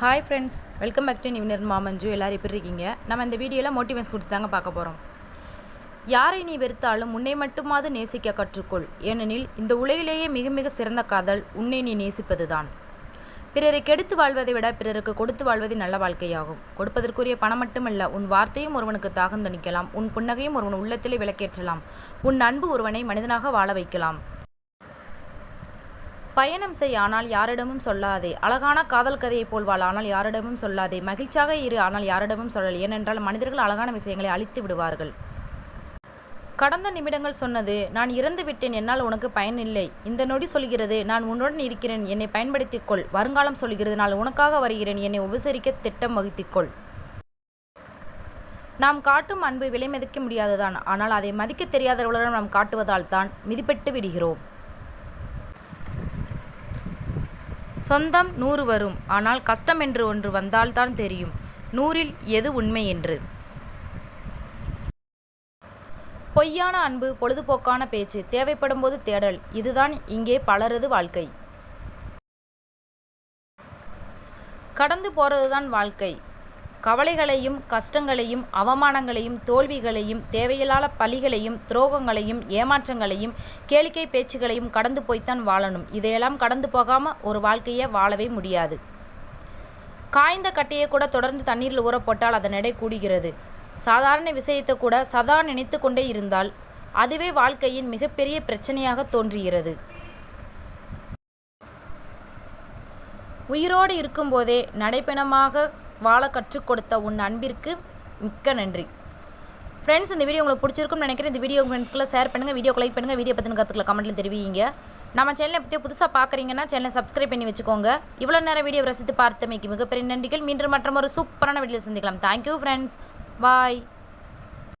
Hi friends welcome back to நிவினர் மாமஞ்சு எல்லோரும் எப்படி இருக்கீங்க? நம்ம இந்த வீடியோவில் மோட்டிவேஷன் குட்ஸ் தாங்க பார்க்க போகிறோம் யாரை நீ வெறுத்தாலும் உன்னை மட்டுமாவது நேசிக்க கற்றுக்கொள். ஏனெனில் இந்த உலகிலேயே மிக மிக சிறந்த காதல் உன்னை நீ நேசிப்பது தான் பிறரை கெடுத்து வாழ்வதை விட பிறருக்கு கொடுத்து வாழ்வதே நல்ல வாழ்க்கையாகும். கொடுப்பதற்குரிய பணம் மட்டுமல்ல உன் வார்த்தையும் ஒருவனுக்கு தாகந்தணிக்கலாம் உன் புன்னகையும் ஒருவன் உள்ளத்திலே விளக்கேற்றலாம். உன் அன்பு ஒருவனை மனிதனாக வாழ வைக்கலாம். பயணம் செய் ஆனால் யாரிடமும் சொல்லாதே. அழகான காதல் கதையைப் போல்வாள் ஆனால் யாரிடமும் சொல்லாதே. மகிழ்ச்சியாக இரு ஆனால் யாரிடமும் சொல்லல். ஏனென்றால் மனிதர்கள் அழகான விஷயங்களை அழித்து விடுவார்கள். கடந்த நிமிடங்கள் சொன்னது நான் இறந்து விட்டேன் என்னால் உனக்கு பயன் இல்லை. இந்த நொடி சொல்கிறது நான் உன்னுடன் இருக்கிறேன் என்னை பயன்படுத்திக்கொள் வருங்காலம் சொல்கிறது நான் உனக்காக வருகிறேன் என்னை உபசரிக்க திட்டம் வகுத்திக்கொள் நாம் காட்டும் அன்பு விலை மதிக்க முடியாதுதான். ஆனால் அதை மதிக்க தெரியாதவர்களிடம் நாம் காட்டுவதால் தான் மிதிப்பட்டு விடுகிறோம். சொந்தம் நூறு வரும். ஆனால் கஷ்டம் என்று ஒன்று வந்தால்தான் தெரியும். நூறில் எது உண்மை என்று? பொய்யான அன்பு பொழுதுபோக்கான பேச்சு தேவைப்படும் போது தேடல். இதுதான் இங்கே பலரது வாழ்க்கை. கடந்து போறதுதான் வாழ்க்கை. கவலைகளையும் கஷ்டங்களையும் அவமானங்களையும் தோல்விகளையும் தேவையில்லாத பழிகளையும் துரோகங்களையும் ஏமாற்றங்களையும் கேளிக்கை பேச்சுகளையும் கடந்து போய்த்தான் வாழணும். இதையெல்லாம் கடந்து போகாமல் ஒரு வாழ்க்கையை வாழவே முடியாது. காய்ந்த கட்டையை கூட தொடர்ந்து தண்ணீரில் ஊறப்போட்டால் அதன் எடை கூடுகிறது. சாதாரண விஷயத்தை கூட சதா நினைத்து கொண்டே இருந்தால் அதுவே வாழ்க்கையின் மிகப்பெரிய பிரச்சனையாக தோன்றுகிறது. உயிரோடு இருக்கும்போதே நடைப்பயணமாக வாழ கற்றுக் கொடுத்த உன் அன்பிற்கு மிக்க நன்றி. ஃப்ரெண்ட்ஸ் இந்த வீடியோ உங்களுக்கு பிடிச்சிருக்கும்னு நினைக்கிறேன். இந்த வீடியோ ஃப்ரெண்ட்ஸ்க்குள்ள ஷேர் பண்ணுங்கள் வீடியோ லைக் பண்ணுங்கள் வீடியோ பற்றின கருத்துக்களை கமெண்ட்டில் தெரிவிங்க. நம்ம சேனலை பற்றி புதுசாக பார்க்குறீங்கன்னா சேனலை சப்ஸ்கிரைப் பண்ணி வச்சுக்கோங்க. இவ்வளோ நேரம் வீடியோ ரசித்து பார்த்தமைக்கு மிகப்பெரிய நன்றிகள். மீண்டும் மற்றும் ஒரு சூப்பரான வீடியோ சந்திக்கலாம். Thank you friends bye